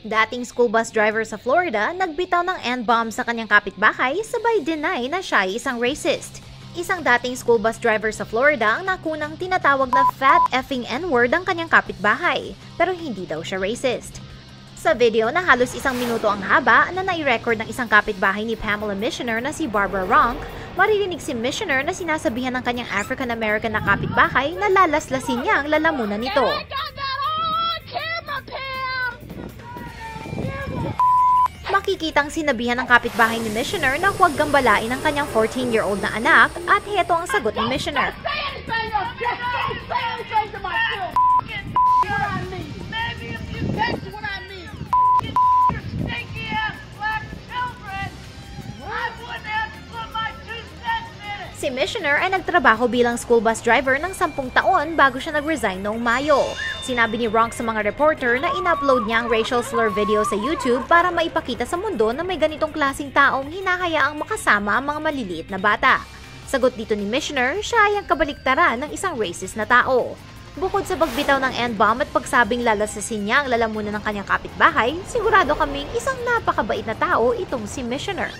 Dating school bus driver sa Florida, nagbitaw ng N-bomb sa kanyang kapitbahay sabay deny na siya ay isang racist. Isang dating school bus driver sa Florida ang nakunang tinatawag na fat effing N-word ang kanyang kapitbahay, pero hindi daw siya racist. Sa video na halos isang minuto ang haba na nai-record ng isang kapitbahay ni Pamela Missioner na si Barbara Ronk, maririnig si Missioner na sinasabihan ng kanyang African-American na kapitbahay na lalaslasin niya ang lalamunan nito. Makikitang sinabihan ng kapitbahay ni Missioner na huwag gambalain ang kanyang 14-year-old na anak at heto ang sagot ni Missioner. Si Missioner ay nagtrabaho bilang school bus driver ng 10 taon bago siya nag-resign noong Mayo. Sinabi ni Ronk sa mga reporter na in-upload niya ang racial slur video sa YouTube para maipakita sa mundo na may ganitong klasing taong hinahayaang makasama ang mga maliliit na bata. Sagot dito ni Missioner, siya ay ang kabaliktaran ng isang racist na tao. Bukod sa pagbitaw ng N-bomb at pagsabing lalasasin niya ang lalamunan ng kanyang kapitbahay, sigurado kaming isang napakabait na tao itong si Missioner.